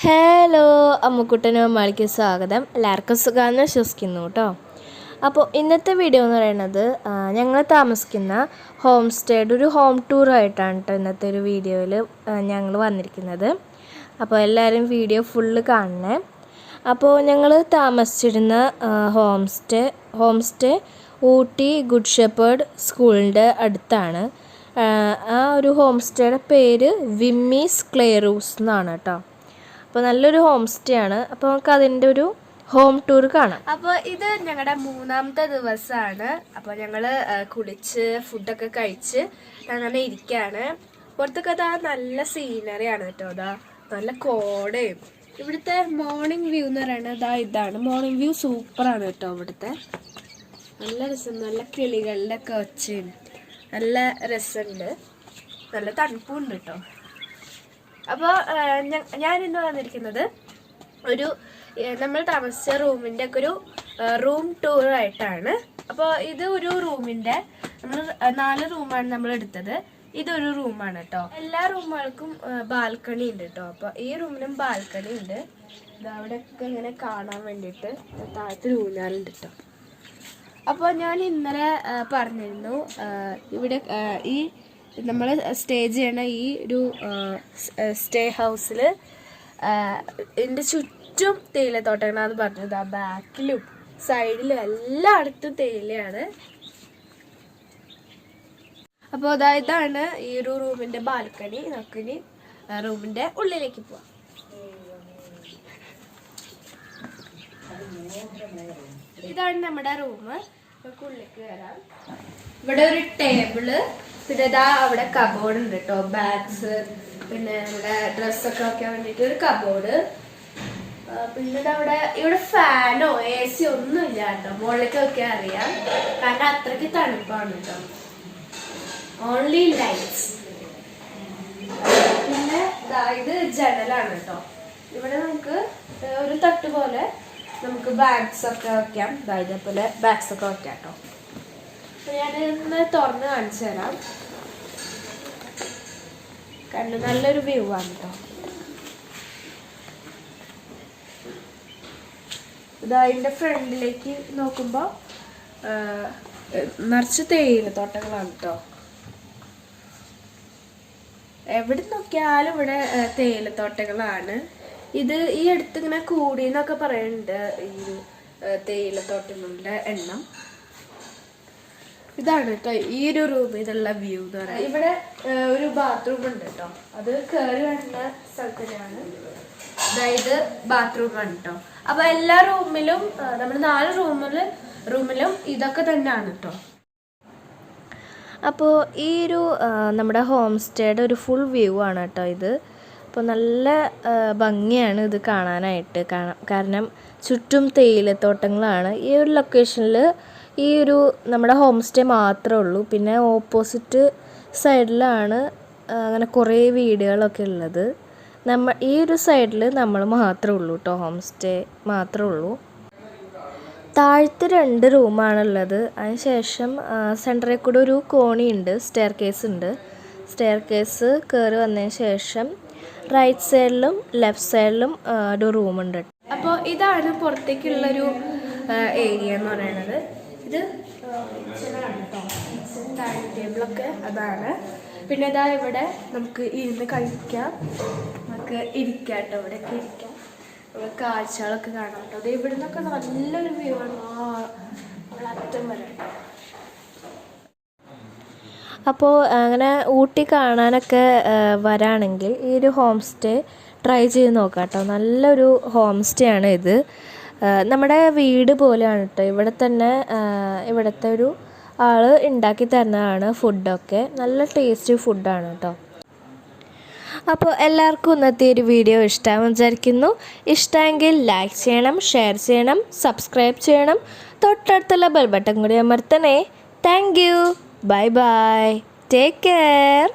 Hello അമ്മുക്കുട്ടനും അമ്മാളിക്ക് സ്വാഗതം. എല്ലാവർക്കും സുഖമെന്ന് വിശ്വസിക്കുന്നു കേട്ടോ അപ്പോൾ ഇന്നത്തെ വീഡിയോ എന്ന് പറയുന്നത് ഞങ്ങൾ താമസിക്കുന്ന ഹോം സ്റ്റേയുടെ ഒരു ഹോം ടൂർ ആയിട്ടാണ് കേട്ടോ ഇന്നത്തെ ഒരു വീഡിയോയിൽ ഞങ്ങൾ വന്നിരിക്കുന്നത്. അപ്പോൾ എല്ലാവരും വീഡിയോ ഫുള്ള് കാണണേ. അപ്പോൾ ഞങ്ങൾ താമസിച്ചിരുന്ന home stay home stay Ooty good shepherd സ്കൂളിന്റെ അടുത്താണ്. ആ, ഒരു ഹോം സ്റ്റേയുടെ പേര് വിമ്മീസ് ക്ലെയറൂസ് എന്നാണ് കേട്ടോ അപ്പോൾ നല്ലൊരു ഹോം സ്റ്റേ ആണ്. അപ്പോൾ നമുക്ക് അതിന്റെ ഒരു ഹോം ടൂർ കാണാം. അപ്പോൾ ഇത് ഞങ്ങളുടെ മൂന്നാമത്തെ ദിവസമാണ്. അപ്പോൾ ഞങ്ങൾ കുളിച്ച് ഫുഡൊക്കെ കഴിച്ച് അങ്ങനെ ഇരിക്കുകയാണ്. പുറത്തൊക്കെ അതാ നല്ല സീനറി ആണ് കേട്ടോ. അതാ നല്ല കോടയും. ഇവിടുത്തെ മോർണിംഗ് വ്യൂ എന്ന് പറയുന്നത് ഇതാ ഇതാണ്. മോർണിംഗ് വ്യൂ സൂപ്പറാണ് കേട്ടോ ഇവിടുത്തെ. നല്ല രസം. നല്ല കിളികളുടെ ഒക്കെ നല്ല രസമുണ്ട്. നല്ല തണുപ്പുണ്ട് കേട്ടോ. അപ്പോൾ ഞാൻ ഇന്ന് വന്നിരിക്കുന്നത് ഒരു നമ്മൾ താമസിച്ച റൂമിന്റെ ഒക്കെ ഒരു റൂം ടൂർ ആയിട്ടാണ്. അപ്പോൾ ഇത് ഒരു റൂമിന്റെ നമ്മൾ നാല് റൂമാണ് നമ്മൾ എടുത്തത്. ഇതൊരു റൂമാണ് കേട്ടോ എല്ലാ റൂമുകൾക്കും ബാൽക്കണി ഉണ്ട് കേട്ടോ അപ്പോൾ ഈ റൂമിനും ബാൽക്കണി ഉണ്ട്. അവിടെ അവിടെയൊക്കെ ഇങ്ങനെ കാണാൻ വേണ്ടിയിട്ട് താഴത്ത് ഊഞ്ഞാലുണ്ട് കേട്ടോ അപ്പോൾ ഞാൻ ഇന്നലെ പറഞ്ഞിരുന്നു ഇവിടെ ഈ നമ്മൾ സ്റ്റേ ചെയ്യണ ഈ ഒരു സ്റ്റേ ഹൗസിൽ എന്റെ ചുറ്റും തേയിലത്തോട്ടങ്ങളാന്ന് പറഞ്ഞത്. ആ ബാക്കിലും സൈഡിലും എല്ലായിടത്തും തേയിലയാണ്. അപ്പോൾ അതാ ഇതാണ് ഈ ഒരു റൂമിന്റെ ബാൽക്കണി. നമുക്കിനി റൂമിന്റെ ഉള്ളിലേക്ക് പോവാം. ഇതാണ് നമ്മുടെ റൂം നമുക്ക് ഉള്ളിലേക്ക് വരാം. ഇവിടെ ഒരു ടേബിൾ. പിന്നെ ഇതാ അവിടെ കബോർഡ് ഉണ്ട് കേട്ടോ ബാഗ്സ് പിന്നെ നമ്മുടെ ഡ്രസ്സൊക്കെ വെക്കാൻ വേണ്ടിയിട്ട് ഒരു കബോർഡ് പിന്നെ അവിടെ ഇവിടെ ഫാനോ എ സി ഒന്നും ഇല്ല കേട്ടോ മുകളിലേക്ക് വെക്കാൻ അറിയാം. കാരണം അത്രയ്ക്ക് തണുപ്പാണ് കേട്ടോ ഓൺലി ലൈറ്റ്സ് പിന്നെ ഇത് ജനലാണ് കേട്ടോ ഇവിടെ നമുക്ക് ഒരു തട്ട് പോലെ നമുക്ക് ബാഗ്സ് ഒക്കെ വെക്കാം. ദാ ഇതേപോലെ ബാഗ്സ് ഒക്കെ വെക്കാം കേട്ടോ ഇന്ന് തുറന്ന് കാണിച്ചു തരാം. കണ്ട് നല്ലൊരു വ്യൂ ആണ് കേട്ടോ ഇതാ അതിന്റെ ഫ്രണ്ടിലേക്ക് നോക്കുമ്പോൾ നിറച്ച് തേയില തോട്ടങ്ങളാണ് കേട്ടോ എവിടെ നോക്കിയാലും ഇവിടെ തേയില തേയിലത്തോട്ടങ്ങളാണ് ഇത് ഈ അടുത്ത് ഇങ്ങനെ പറയുന്നുണ്ട് ഈ തേയിലത്തോട്ടങ്ങളുടെ എണ്ണം. ഇതാണ് കേട്ടോ ഈ ഒരു റൂമിലുള്ള വ്യൂ എന്ന് പറയുന്നത് ഇവിടെ ഒരു ബാത്റൂം ഉണ്ട് കേട്ടോ. അത് കയറി വരുന്ന സൗകര്യമാണ് അതായത് ബാത്റൂം ആണ് കേട്ടോ. അപ്പൊ എല്ലാ റൂമിലും നമ്മൾ നാല് റൂമിൽ റൂമിലും ഇതൊക്കെ തന്നെയാണ് കേട്ടോ. അപ്പോൾ ഈ ഒരു നമ്മുടെ ഹോം സ്റ്റേയുടെ ഒരു ഫുൾ വ്യൂ ആണ് കേട്ടോ ഇത്. അപ്പോൾ നല്ല ഭംഗിയാണ് ഇത് കാണാനായിട്ട്. കാരണം ചുറ്റും തേയിലത്തോട്ടങ്ങളാണ്. ഈ ഒരു ലൊക്കേഷനിൽ ഈ ഒരു നമ്മുടെ ഹോം സ്റ്റേ മാത്രമേ ഉള്ളൂ. പിന്നെ ഓപ്പോസിറ്റ് സൈഡിലാണ് അങ്ങനെ കുറേ വീടുകളൊക്കെ ഉള്ളത്. നമ്മൾ ഈ ഒരു സൈഡിൽ നമ്മൾ മാത്രമേ ഉള്ളൂ കേട്ടോ ഹോം സ്റ്റേ മാത്രമേ ഉള്ളൂ. താഴത്തെ രണ്ട് റൂമാണുള്ളത് അതിനുശേഷം സെന്ററിൽ കൂടെ ഒരു കോണിയുണ്ട് സ്റ്റെയർ കേസ് ഉണ്ട്. സ്റ്റെയർ കേസ് കയറി വന്നതിന് ശേഷം റൈറ്റ് സൈഡിലും ലെഫ്റ്റ് സൈഡിലും ഒരു റൂമുണ്ട് അപ്പോൾ ഇതാണ് പുറത്തേക്കുള്ളൊരു ഏരിയ എന്ന് പറയുന്നത്. ഇത് കിച്ചണാണ് കേട്ടോ കിച്ചൺ ഡൈനിങ് ടേബിളൊക്കെ അതാണ്. പിന്നെ ഇതാ ഇവിടെ നമുക്ക് ഇരുന്ന് കഴിക്കാം. നമുക്ക് ഇരിക്കാം കേട്ടോ ഇവിടെയൊക്കെ ഇരിക്കാം. നമുക്ക് കാഴ്ചകളൊക്കെ കാണാം കേട്ടോ അത് ഇവിടെ നിന്നൊക്കെ നല്ലൊരു വ്യൂ ആണ്. ആ അറ്റം വരെ. അപ്പോൾ അങ്ങനെ ഊട്ടി കാണാനൊക്കെ വരാണെങ്കിൽ ഈ ഒരു ഹോം സ്റ്റേ ട്രൈ ചെയ്ത് നോക്കാം കേട്ടോ നല്ലൊരു ഹോം സ്റ്റേ ആണ് ഇത്. നമ്മുടെ വീട് പോലെയാണ് കേട്ടോ ഇവിടെ തന്നെ ഇവിടുത്തെ ഒരു ആൾ ഉണ്ടാക്കി തരുന്നതാണ് ഫുഡൊക്കെ. നല്ല ടേസ്റ്റി ഫുഡാണ് കേട്ടോ അപ്പോൾ എല്ലാവർക്കും ഇന്നത്തെ ഒരു വീഡിയോ ഇഷ്ടമാണെന്ന് വിചാരിക്കുന്നു. ഇഷ്ടമെങ്കിൽ ലൈക്ക് ചെയ്യണം ഷെയർ ചെയ്യണം സബ്സ്ക്രൈബ് ചെയ്യണം. തൊട്ടടുത്തുള്ള ബെൽബട്ടൻ കൂടി അമർത്തണേ. Thank you bye bye take care